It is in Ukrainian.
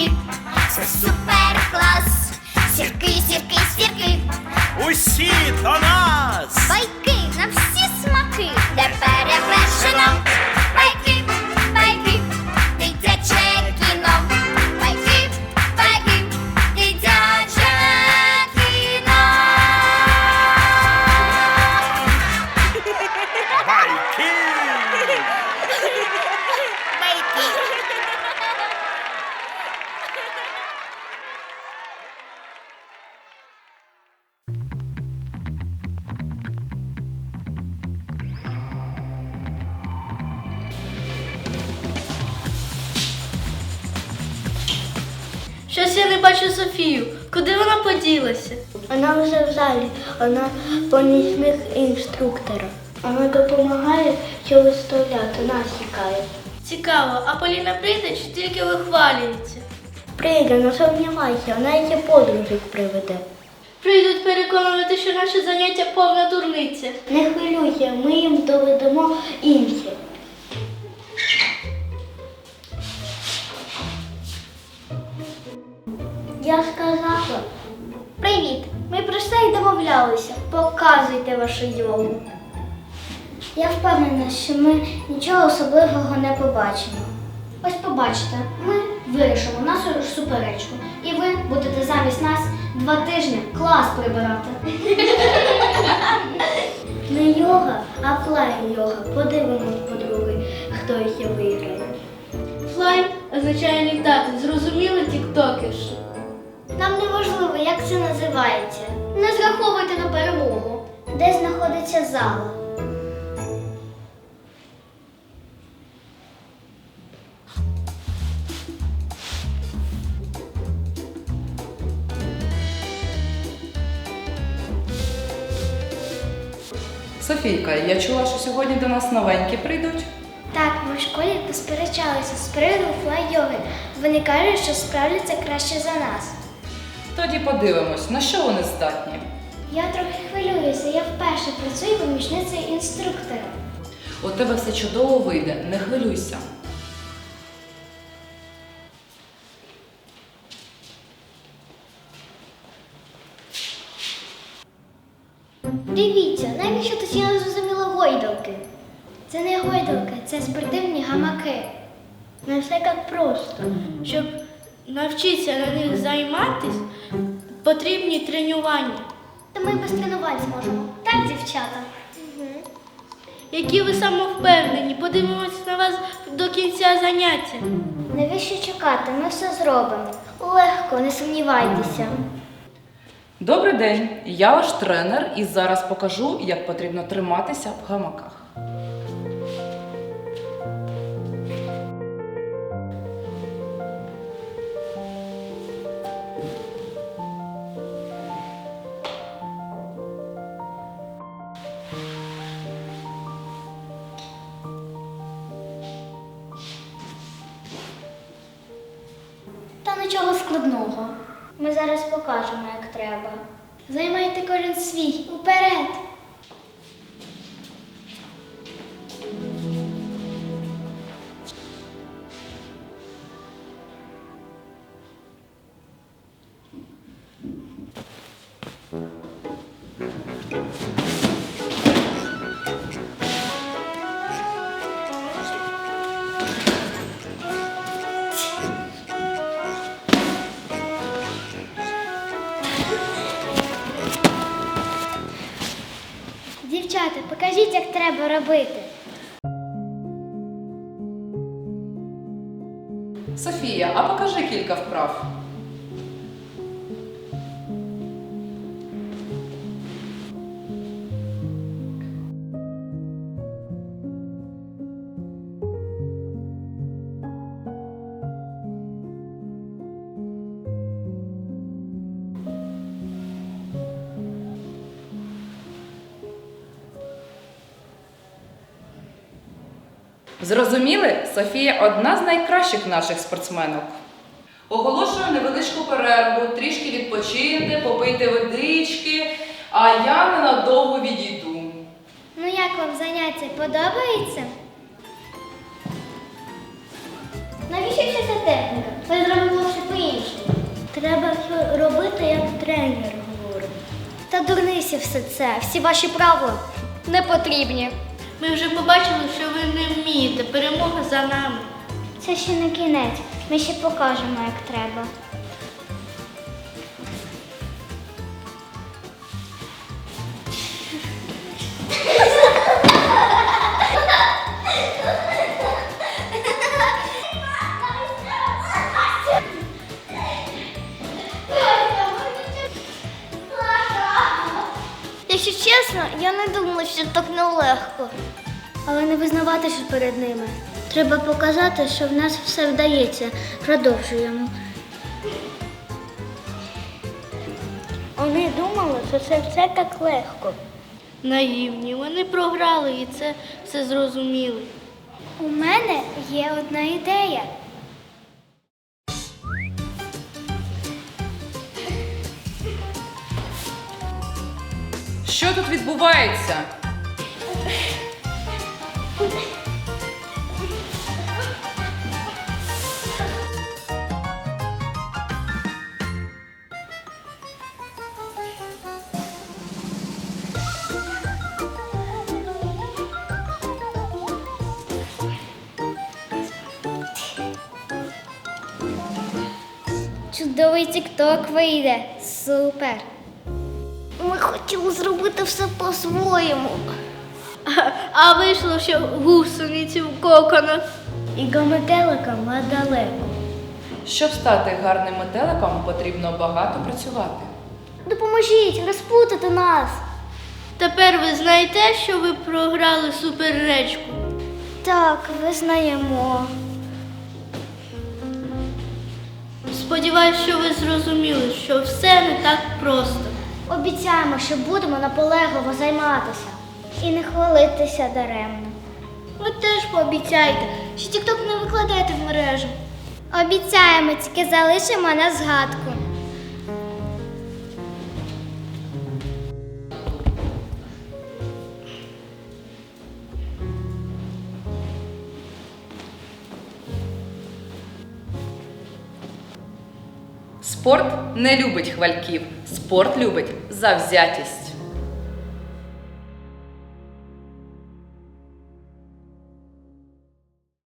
keep Щось я не бачу Софію. Куди вона поділася? Вона вже в залі, вона помічник інструктора. Вона допомагає що виставляти, нас чекає. Цікаво, а Поліна прийде чи тільки вихвалюється? Прийде, не сумнівайся, вона її подружок приведе. Прийдуть переконувати, що наше заняття повна дурниця. Не хвилюйся, ми їм доведемо інше. Показуйте вашу йогу. Я впевнена, що ми нічого особливого не побачимо. Ось побачите, ми вирішимо нашу суперечку. І ви будете замість нас два тижні клас прибирати. Не йога, а флайн йога. Подивимось, подруги, хто ще виграє. Флайн означає літати. Зрозуміли тіктокерші? Нам не важливо, як це називається. Не зраховуйте на перемогу. Де знаходиться зала? Софійка, я чула, що сьогодні до нас новенькі прийдуть. Так, ми в школі посперечалися з приводу флай-йоги. Вони кажуть, що справляться краще за нас. Тоді подивимось, на що вони здатні. Я трохи хвилююся, я вперше працюю помічницею інструктора. У тебе все чудово вийде, не хвилюйся. Дивіться, навіщо тут я не зрозуміла гойдалки? Це не гойдалки, це спортивні гамаки. Не все так просто. Щоб навчитися на них займатись, потрібні тренування. Та ми без тренувань зможемо. Так, дівчата? Які ви самовпевнені, подивимось на вас до кінця заняття. Навіщо чекати? Ми все зробимо. Легко, не сумнівайтеся. Добрий день, я ваш тренер і зараз покажу, як потрібно триматися в гамаках. Нічого складного. Ми зараз покажемо, як треба. Займайте кожен свій. Уперед! Покажіть, як треба робити. Софія, а покажи кілька вправ. Зрозуміли? Софія одна з найкращих наших спортсменок. Оголошую невеличку перерву, трішки відпочиньте, попийте водички, а я ненадовго відійду. Ну як вам заняття подобається? Навіщо вся ця техніка? Ми зробимо все по-іншому. Треба робити, як тренер говорить. Та дурниці все це, всі ваші правила не потрібні. Ми вже побачили, що ви не вмієте. Перемога за нами. Це ще не кінець. Ми ще покажемо, як треба. Що так нелегко. Але не визнаватися перед ними. Треба показати, що в нас все вдається. Продовжуємо. Вони думали, що це все так легко. Наївні. Вони програли і це все зрозуміли. У мене є одна ідея. Що тут відбувається? Чудовий тік-ток вийде. Супер. Ми хотіли зробити все по-своєму. А вийшло, що гусениці в коконах. І гометеликам недалеко. Щоб стати гарним метеликом, потрібно багато працювати. Допоможіть, розпутати нас. Тепер ви знаєте, що ви програли суперречку. Так, визнаємо. Сподіваюсь, що ви зрозуміли, що все не так просто. Обіцяємо, що будемо наполегливо займатися і не хвалитися даремно. Ви теж пообіцяйте, що тікток не викладаєте в мережу. Обіцяємо, тільки залишимо на згадку. Спорт не любить хвальків, спорт любить завзятість.